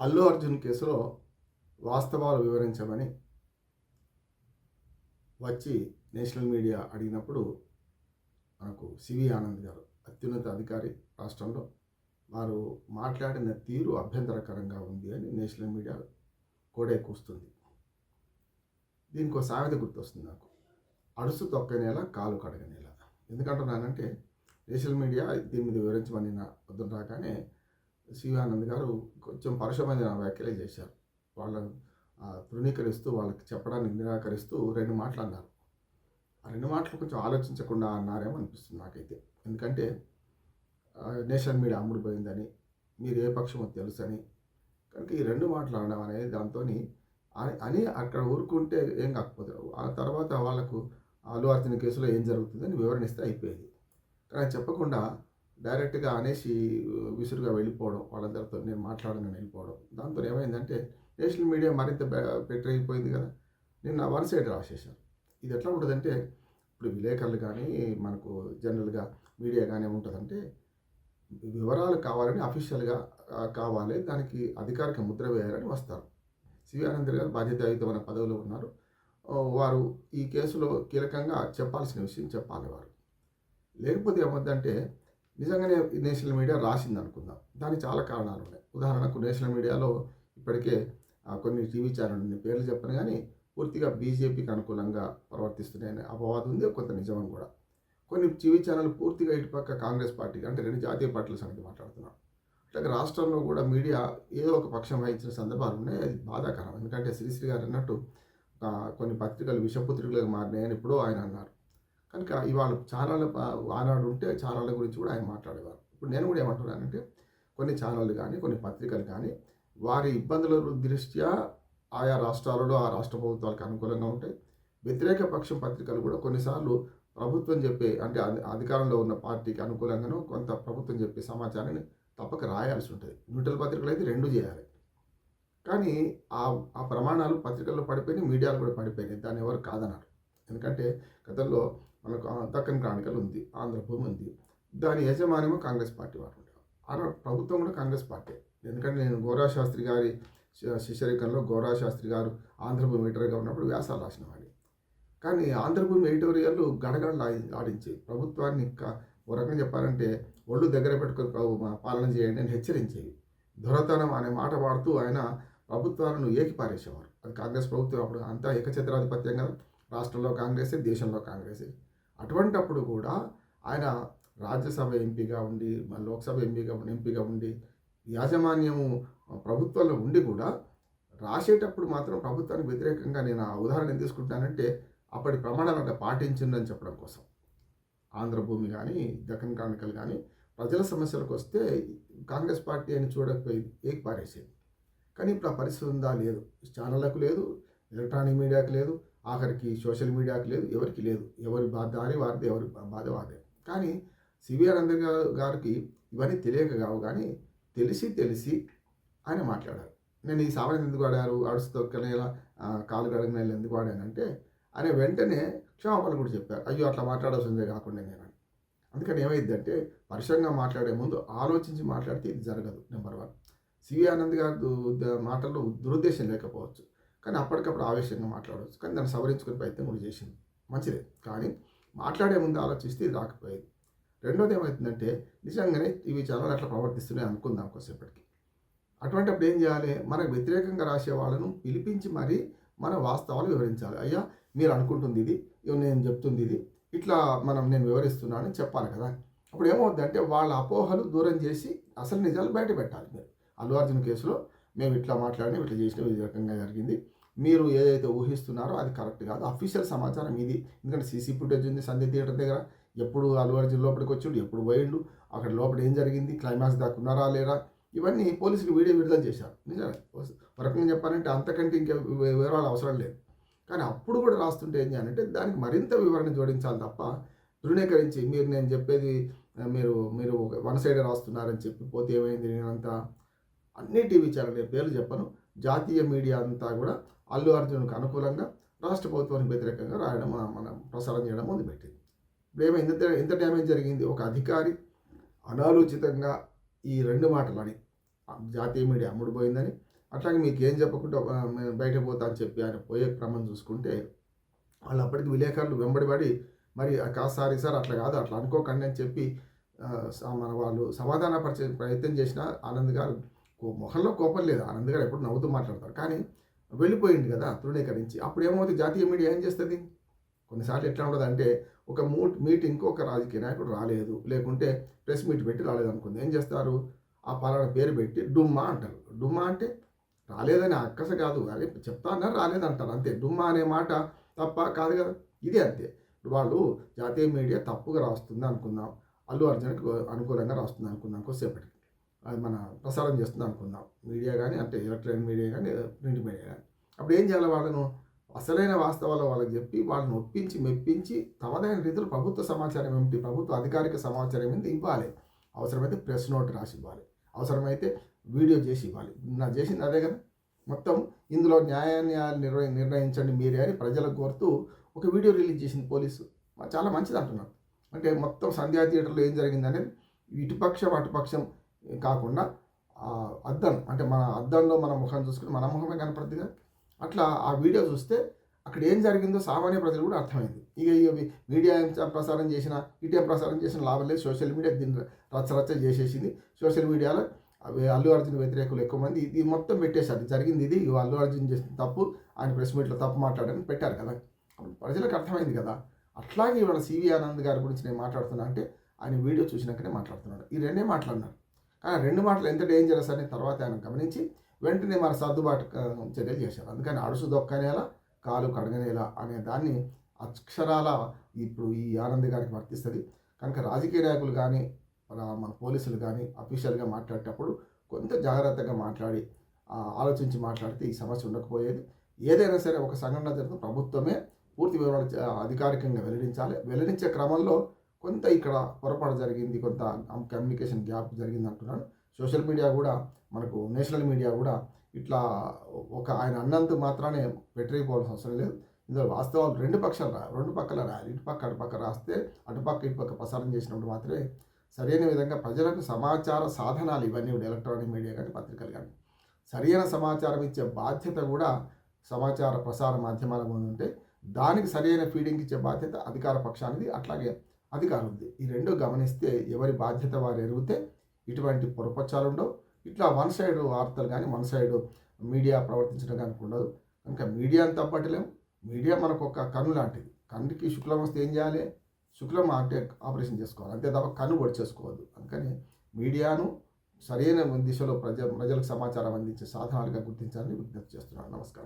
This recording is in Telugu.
అల్లు అర్జున్ కేసులో వాస్తవాలు వివరించమని వచ్చి నేషనల్ మీడియా అడిగినప్పుడు మనకు సివి ఆనంద్ గారు అత్యున్నత అధికారి రాష్ట్రంలో వారు మాట్లాడిన తీరు అభ్యంతరకరంగా ఉంది అని నేషనల్ మీడియా కోడే కూస్తుంది. దీనికి ఒక సామెత గుర్తొస్తుంది నాకు. అడుసు తొక్కనేలా కాలు కడగనేలా ఎందుకంటున్నానంటే నేషనల్ మీడియా దీని మీద వివరించమని నా వద్దు రాగానే శివానంద్ ఆనంద్ గారు కొంచెం పరుషమైన వ్యాఖ్యలే చేశారు. వాళ్ళను తృణీకరిస్తూ వాళ్ళకి చెప్పడానికి నిరాకరిస్తూ రెండు మాటలు అన్నారు ఆ రెండు మాటలు కొంచెం ఆలోచించకుండా అన్నారేమో అనిపిస్తుంది నాకైతే. ఎందుకంటే ఆ, నేషనల్ మీడియా అమ్ముడిపోయిందని మీరు ఏ పక్షమో తెలుసని. కనుక ఈ రెండు మాటలు అనడం అనేది దాంతో అని అక్కడ ఊరుకుంటే ఏం కాకపోతారు ఆ తర్వాత వాళ్ళకు అల్లు అర్జున్ కేసులో ఏం జరుగుతుందని వివరణిస్తే అయిపోయేది. కానీ చెప్పకుండా డైరెక్ట్గా అనేసి విసురుగా వెళ్ళిపోవడం వాళ్ళందరితో నేను మాట్లాడనని వెళ్ళిపోవడం. దాంతో ఏమైందంటే నేషనల్ మీడియా మరింత బెటర్ అయిపోయింది కదా. నిన్న వన్ సైడ్ రాసేసాను ఇది ఎట్లా ఉంటుందంటే ఇప్పుడు విలేకరులు కానీ మనకు జనరల్గా మీడియా కానీ ఉంటుందంటే వివరాలు కావాలని అఫీషియల్గా కావాలి. దానికి అధికారిక ముద్ర వేయాలని వస్తారు. సివి ఆనందర్ గారు బాధ్యతాయుతమైన పదవిలో ఉన్నారు. వారు ఈ కేసులో కీలకంగా చెప్పాల్సిన విషయం చెప్పాలి వారు. లేకపోతే ఏమవుతుందంటే నిజంగానే నేషనల్ మీడియా రాసింది అనుకుందాం. దానికి చాలా కారణాలు ఉన్నాయి. ఉదాహరణకు నేషనల్ మీడియాలో ఇప్పటికే కొన్ని టీవీ ఛానల్ పేర్లు చెప్పను కానీ పూర్తిగా బీజేపీకి అనుకూలంగా ప్రవర్తిస్తున్నాయని అపవాదం ఉంది కొంత నిజమం కూడా. కొన్ని టీవీ ఛానల్ పూర్తిగా ఇటుపక్క కాంగ్రెస్ పార్టీ అంటే రెండు జాతీయ పార్టీల సంగతి మాట్లాడుతున్నాం. అట్లాగే రాష్ట్రంలో కూడా మీడియా ఏదో ఒక పక్షం వహించిన సందర్భాలు ఉన్నాయి అది బాధాకరం. ఎందుకంటే శ్రీశ్రీ గారు అన్నట్టు కొన్ని పత్రికలు విషపుత్రికలుగా మారినాయని ఎప్పుడో ఆయన అన్నారు. కనుక ఇవాళ ఛానళ్ళ ఆనాడు ఉంటే ఛానళ్ళ గురించి కూడా ఆయన మాట్లాడేవారు. ఇప్పుడు నేను కూడా ఏమంటున్నానంటే కొన్ని ఛానళ్ళు కానీ కొన్ని పత్రికలు కానీ వారి ఇబ్బందుల దృష్ట్యా ఆయా రాష్ట్రాలలో ఆ రాష్ట్ర ప్రభుత్వాలకు అనుకూలంగా ఉంటాయి. వ్యతిరేక పక్షం పత్రికలు కూడా కొన్నిసార్లు ప్రభుత్వం చెప్పే అంటే అధికారంలో ఉన్న పార్టీకి అనుకూలంగానో కొంత ప్రభుత్వం చెప్పే సమాచారాన్ని తప్పక రాయాల్సి ఉంటుంది. న్యూట్రల్ పత్రికలు అయితే రెండు చేయాలి. కానీ ఆ ఆ ప్రమాణాలు పత్రికల్లో పడిపోయినాయి మీడియాలో కూడా పడిపోయినాయి. దాన్ని ఎవరు కాదన్నారు. ఎందుకంటే గతంలో మనకు దక్కన్ క్రానికల్ ఉంది ఆంధ్రభూమి ఉంది. దాని యజమానేమో కాంగ్రెస్ పార్టీ వారు ఉంటారు. ప్రభుత్వం కూడా కాంగ్రెస్ పార్టీ. ఎందుకంటే నేను గోరా శాస్త్రి గారి శ- శిష్యరికంలో గోరా శాస్త్రి గారు ఆంధ్రభూమి ఎడిటర్గా ఉన్నప్పుడు వ్యాసాలు రాసిన కానీ ఆంధ్రభూమి ఎడిటోరియల్ గడగడలు ఆడించి ప్రభుత్వాన్ని క- ఓ చెప్పాలంటే ఒళ్ళు దగ్గర పెట్టుకొని పాలన చేయండి అని హెచ్చరించేవి దొరతనం అనే మాట వాడుతూ ఆయన ప్రభుత్వాలను ఏకిపారేసేవారు. అది కాంగ్రెస్ ప్రభుత్వం అప్పుడు అంతా ఏకఛత్రాధిపత్యం కదా. రాష్ట్రంలో కాంగ్రెసే దేశంలో కాంగ్రెసే. అటువంటప్పుడు కూడా ఆయన రాజ్యసభ ఎంపీగా ఉండి లోక్సభ ఎంపీగా ఎంపీగా ఉండి యాజమాన్యము ప్రభుత్వంలో ఉండి కూడా రాసేటప్పుడు మాత్రం ప్రభుత్వానికి వ్యతిరేకంగా నేను ఆ ఉదాహరణ తీసుకుంటానంటే అప్పటి ప్రమాణాలు అంటే పాటించిందని చెప్పడం కోసం. ఆంధ్రభూమి కానీ దక్కన్ క్రానికల్ కానీ ప్రజల సమస్యలకు వస్తే కాంగ్రెస్ పార్టీ అని చూడకపోయి ఏకి పారేసేది. కానీ ఇప్పుడు ఆ పరిస్థితి ఉందా? లేదు. ఛానళ్ళకు లేదు ఎలక్ట్రానిక్ మీడియాకు లేదు ఆఖరికి సోషల్ మీడియాకి లేదు ఎవరికి లేదు. ఎవరి బాధ అని వారిది ఎవరి బాధ వాదే కానీ సివిఆర్ అందర్ గారు గారికి ఇవన్నీ తెలియక కావు కానీ తెలిసి తెలిసి ఆయన మాట్లాడారు. నేను ఈ సామాన్యం ఎందుకు ఆడారు అడుసు తొక్కనేలా కాలు గడగనేలా ఎందుకు ఆడానంటే ఆయన వెంటనే క్షమాపణ కూడా చెప్పారు. అయ్యో అట్లా మాట్లాడాల్సిందే కాకుండా నేను అందుకని ఏమైందంటే పరుషంగా మాట్లాడే ముందు ఆలోచించి మాట్లాడితే ఇది జరగదు నెంబర్ వన్. సివి ఆనంద్ గారి మాటల్లో దురుద్దేశం లేకపోవచ్చు. కానీ అప్పటికప్పుడు ఆవేశంగా మాట్లాడవచ్చు. కానీ దాన్ని సవరించుకునే ప్రయత్నం కూడా చేసింది. మంచిదే. కానీ మాట్లాడే ముందు ఆలోచిస్తే ఇది రాకపోయేది. రెండోది ఏమవుతుందంటే నిజంగానే టీవీ ఛానల్ అట్లా ప్రవర్తిస్తున్నాయి అనుకుందాం కొద్దిసేపటికి. అటువంటి అప్పుడు ఏం చేయాలి? మనకు వ్యతిరేకంగా రాసే వాళ్ళను పిలిపించి మరీ మన వాస్తవాలు వివరించాలి. అయ్యా మీరు అనుకుంటుంది ఇది నేను చెప్తుంది ఇది ఇట్లా మనం నేను వివరిస్తున్నానని చెప్పాలి కదా. అప్పుడు ఏమవుతుందంటే వాళ్ళ అపోహలు దూరం చేసి అసలు నిజాలు బయట పెట్టాలి మీరు. అల్లు అర్జున్ కేసులో మేము ఇట్లా మాట్లాడి ఇట్లా చేసినాం ఈ రకంగా జరిగింది. మీరు ఏదైతే ఊహిస్తున్నారో అది కరెక్ట్ కాదు. అఫీషియల్ సమాచారం ఇది. ఎందుకంటే సీసీ ఫుటేజ్ ఉంది సంధ్య థియేటర్ దగ్గర. ఎప్పుడు అల్లు అర్జున్ లోపలికి వచ్చిండు ఎప్పుడు పోయిండు అక్కడ లోపల ఏం జరిగింది క్లైమాక్స్ దాకా ఉన్నారా లేరా? ఇవన్నీ పోలీసులు వీడియో విడుదల చేశారు. నిజమే. ఒక రకంగా చెప్పాలంటే అంతకంటే ఇంకా వివరాలు అవసరం లేదు. కానీ అప్పుడు కూడా రాస్తుంటే ఏం చేయాలంటే దానికి మరింత వివరణ జోడించాలి తప్ప ధృవీకరించి మీరు నేను చెప్పేది మీరు మీరు వన్ సైడ్ రాస్తున్నారని చెప్పి పోతే ఏమైంది నేనంతా? అన్ని టీవీ ఛానల్ నేను పేర్లు చెప్పను. జాతీయ మీడియా అంతా కూడా అల్లు అర్జున్కు అనుకూలంగా రాష్ట్ర ప్రభుత్వానికి వ్యతిరేకంగా రాయడం మనం ప్రసారం చేయడం మొదలుపెట్టింది పెట్టింది. ఏమైంది ఎంత ఎంత డ్యామేజ్ జరిగింది. ఒక అధికారి అనాలోచితంగా ఈ రెండు మాటలని జాతీయ మీడియా అమ్ముడుపోయిందని అట్లాగే మీకు ఏం చెప్పకుండా మేము బయటకు పోతా అని చెప్పి ఆయన పోయే క్రమం చూసుకుంటే వాళ్ళు అప్పటికి విలేకరులు వెంబడిపడి మరి కాసారి సార్ అట్లా కాదు అట్లా అనుకోకండి అని చెప్పి స- మన వాళ్ళు సమాధానపరిచే ప్రయత్నం చేసిన ఆనంద్ గారు కో- మొహంలో కోపం లేదు. ఆనంద్ గారు ఎప్పుడు నవ్వుతూ మాట్లాడతారు. కానీ వెళ్ళిపోయింది కదా తృణీకరించి. అప్పుడు ఏమవుతుంది? జాతీయ మీడియా ఏం చేస్తుంది? కొన్నిసార్లు ఎట్లా ఉండదు అంటే ఒక మూ మీటింగ్కి ఒక రాజకీయ నాయకుడు రాలేదు. లేకుంటే ప్రెస్ మీట్ పెట్టి రాలేదు అనుకుంది ఏం చేస్తారు? ఆ పలానా పేరు పెట్టి డుమ్మా అంటారు. డుమ్మా అంటే రాలేదని అక్కస కాదు. అరే చెప్తా రాలేదంటారు అంతే. డుమ్మా అనే మాట తప్ప కాదు కదా. ఇదే అంతే. వాళ్ళు జాతీయ మీడియా తప్పుగా రాస్తుంది అనుకుందాం అల్లు అర్జున్కి అనుకూలంగా రాస్తుంది అనుకుందాం కొద్దిసేపటికి. అది మన ప్రసారం చేస్తుంది అనుకుందాం. మీడియా కానీ అంటే ఎలక్ట్రానిక్ మీడియా కానీ ప్రింట్ మీడియా కానీ అప్పుడు ఏం చేయాలి వాళ్ళను? అసలైన వాస్తవాలు వాళ్ళకి చెప్పి వాళ్ళని ఒప్పించి మెప్పించి తమదైన రీతిలో ప్రభుత్వ సమాచారం ఏమిటి? ప్రభుత్వ అధికారిక సమాచారం ఏమిటి? ఇవ్వాలి. అవసరమైతే ప్రెస్ నోట్ రాసి ఇవ్వాలి. అవసరమైతే వీడియో చేసి ఇవ్వాలి. నా చేసింది అదే కదా? మొత్తం ఇందులో న్యాయాన్ని నిర్వహి నిర్ణయించండి మీరే అని ప్రజలకు కోరుతూ ఒక వీడియో రిలీజ్ చేసింది పోలీసు. చాలా మంచిది అంటున్నారు. అంటే మొత్తం సంధ్యా థియేటర్లో ఏం జరిగిందనేది ఇటుపక్షం అటుపక్షం కాకుండా అద్దం. అంటే మన అద్దంలో మన ముఖం చూసుకుని మన ముఖమే కనపడుతుంది కదా అట్లా ఆ వీడియో చూస్తే అక్కడ ఏం జరిగిందో సామాన్య ప్రజలు కూడా అర్థమైంది. ఇక ఇవి మీడియా ఎంత ప్రసారం చేసిన ఇటే ప్రసారం చేసిన లాభం లేదు. సోషల్ మీడియా దీన్ని రచ్చ రచ్చ చేసేసింది. సోషల్ మీడియాలో అవి అల్లు అర్జున్ వ్యతిరేకులు ఎక్కువ మంది. ఇది మొత్తం పెట్టేశారు. జరిగింది ఇది. అల్లు అర్జున్ చేసిన తప్పు ఆయన ప్రెస్ మీట్లో తప్పు మాట్లాడని పెట్టారు కదా. ప్రజలకు అర్థమైంది కదా. అట్లాగే ఇవాళ సివి ఆనంద్ గారి గురించి నేను మాట్లాడుతున్నా అంటే ఆయన వీడియో చూసినాకనే మాట్లాడుతున్నాడు. ఈ రెండే మాట్లాడినారు. రెండు మాటలు ఎంత డేంజరస్ అని తర్వాత ఆయన గమనించి వెంటనే మన సర్దుబాటు చర్యలు చేశారు. అందుకని అడుసు దొక్కనేలా కాలు కడగనేలా అనే దాన్ని అక్షరాల ఇప్పుడు ఈ ఆనంద్ గారికి వర్తిస్తుంది. కనుక రాజకీయ నాయకులు కానీ మన పోలీసులు కానీ అఫీషియల్గా మాట్లాడేటప్పుడు కొంత జాగ్రత్తగా మాట్లాడి ఆలోచించి మాట్లాడితే ఈ సమస్య ఉండకపోయేది. ఏదైనా సరే ఒక సంఘటన జరుగుతుంది ప్రభుత్వమే పూర్తి వివరాలు అధికారికంగా వెల్లడించాలి. వెల్లడించే క్రమంలో కొంత ఇక్కడ పొరపాటు జరిగింది కొంత కమ్యూనికేషన్ గ్యాప్ జరిగింది అంటున్నాను సోషల్ మీడియా కూడా మనకు నేషనల్ మీడియా కూడా ఇట్లా ఒక ఆయన అన్నంత మాత్రానే పెట్టిపోవాల్సిన అవసరం లేదు. ఇందులో వాస్తవాలు రెండు పక్షాలు రా రెండు పక్కల రాయాలి ఇటు పక్క అటు పక్క రాస్తే అటుపక్క ఇటుపక్క ప్రసారం చేసినప్పుడు మాత్రమే సరైన విధంగా ప్రజలకు సమాచార సాధనాలు ఇవన్నీ కూడా ఎలక్ట్రానిక్ మీడియా కానీ పత్రికలు కానీ సరైన సమాచారం ఇచ్చే బాధ్యత కూడా సమాచార ప్రసార మాధ్యమాల ముందు ఉంటే దానికి సరైన ఫీడింగ్ ఇచ్చే బాధ్యత అధికార పక్షానిది. అట్లాగే అధికారులది. ఈ రెండు గమనిస్తే ఎవరి బాధ్యత వారు ఎరిగితే ఇటువంటి పొరపచ్చాలు ఉండవు ఇట్లా వన్ సైడ్ వార్తలు కానీ వన్ సైడ్ మీడియా ప్రవర్తించడం కానీ ఉండదు. కనుక మీడియాని తప్పట్లేం మీడియా మనకు ఒక కన్ను లాంటిది. కన్నుకి శుక్లం వస్తే ఏం చేయాలి? శుక్లం అంటే ఆపరేషన్ చేసుకోవాలి. అంతే తప్ప కన్ను పొడి చేసుకోవద్దు. అందుకని మీడియాను సరైన దిశలో ప్రజ ప్రజలకు సమాచారం అందించే సాధనాలుగా గుర్తించాలని విజ్ఞప్తి చేస్తున్నాను. నమస్కారం.